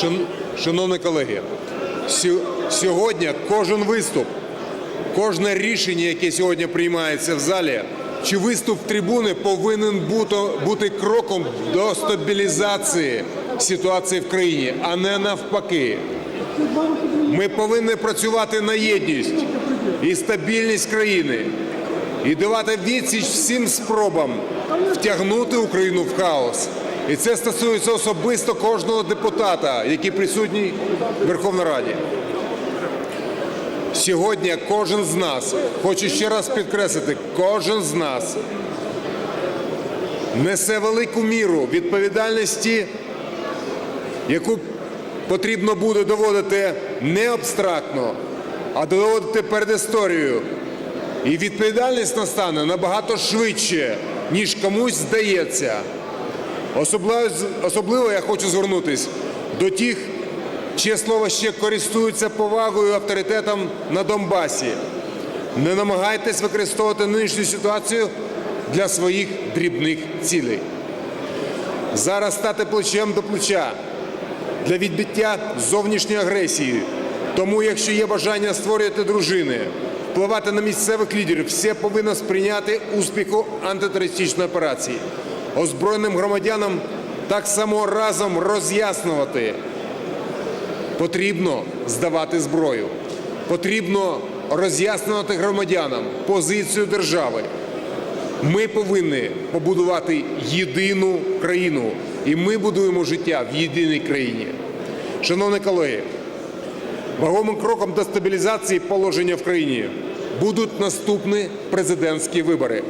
Шан- Шановні колеги, сьогодні кожен виступ, кожне рішення, яке сьогодні приймається в залі, чи виступ трибуни повинен бути кроком до стабілізації ситуації в країні, а не навпаки. Ми повинні працювати на єдність і стабільність країни і давати відсіч всім спробам втягнути Україну в хаос. І це стосується особисто кожного депутата, який присутній в Верховній Раді. Сьогодні кожен з нас, хочу ще раз підкреслити, кожен з нас несе велику міру відповідальності, яку потрібно буде доводити не абстрактно, а доводити перед історією. І відповідальність настане набагато швидше, ніж комусь здається. Особливо, я хочу звернутися до тих, чиє слово ще користуються повагою і авторитетом на Донбасі. Не намагайтесь використовувати нинішню ситуацію для своїх дрібних цілей. Зараз стати плечем до плеча для відбиття зовнішньої агресії. Тому, якщо є бажання створювати дружини, впливати на місцевих лідерів, все повинно сприйняти успіху антитерористичної операції. Озброєним громадянам так само разом роз'яснювати. Потрібно здавати зброю. Потрібно роз'яснювати громадянам позицію держави. Ми повинні побудувати єдину країну, і ми будуємо життя в єдиній країні. Шановні колеги, вагомим кроком до стабілізації положення в країні будуть наступні президентські вибори.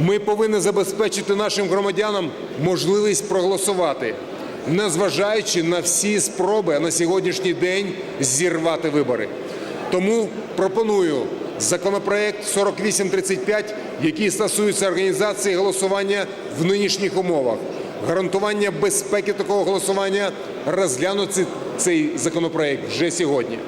Ми повинні забезпечити нашим громадянам можливість проголосувати, незважаючи на всі спроби на сьогоднішній день зірвати вибори. Тому пропоную законопроект 4835, який стосується організації голосування в нинішніх умовах, гарантування безпеки такого голосування, розглянути цей законопроект вже сьогодні.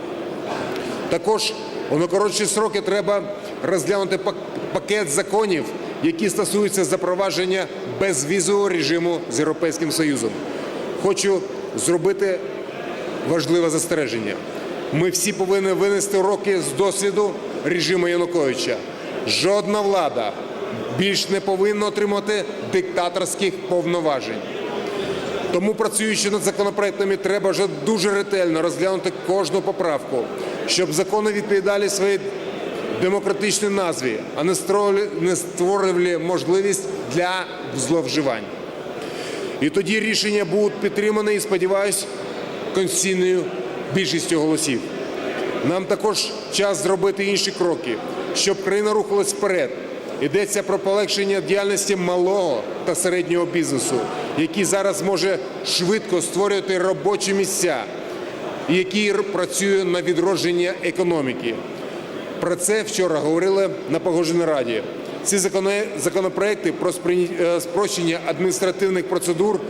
Також у найкоротші сроки треба розглянути пак- пакет законів, які стосуються запровадження безвізового режиму з Європейським Союзом. Хочу зробити важливе застереження. Ми всі повинні винести уроки з досвіду режиму Януковича. Жодна влада більш не повинна отримати диктаторських повноважень. Тому, працюючи над законопроектами, треба вже дуже ретельно розглянути кожну поправку, щоб закони відповідали своїй демократичній назві, а не створювали, можливість для зловживань. І тоді рішення будуть підтримані і, сподіваюсь, конституційною більшістю голосів. Нам також час зробити інші кроки, щоб країна рухалась вперед. Йдеться про полегшення діяльності малого та середнього бізнесу, який зараз може швидко створювати робочі місця, який працює на відродження економіки. Про це вчора говорили на Погодженій раді. Ці законопроекти про е, спрощення адміністративних процедур,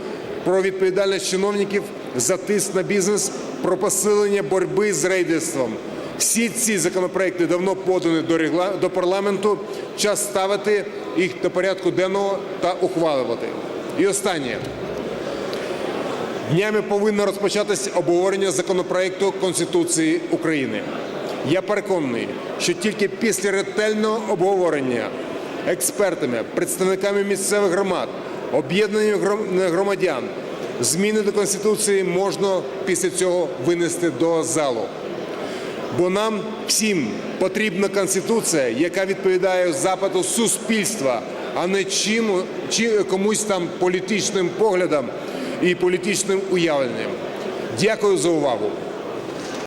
про відповідальність чиновників за тиск на бізнес, про посилення боротьби з рейдерством. Всі ці законопроекти давно подані до парламенту. Час ставити їх до порядку денного та ухвалювати. І останнє. Днями повинно розпочатися обговорення законопроекту Конституції України. Я переконаний, що тільки після ретельного обговорення експертами, представниками місцевих громад, об'єднанням громадян, зміни до Конституції можна після цього винести до залу. Бо нам всім потрібна конституція, яка відповідає запиту суспільства, а не чим, чи комусь там політичним поглядам і політичним уявленням. Дякую за увагу.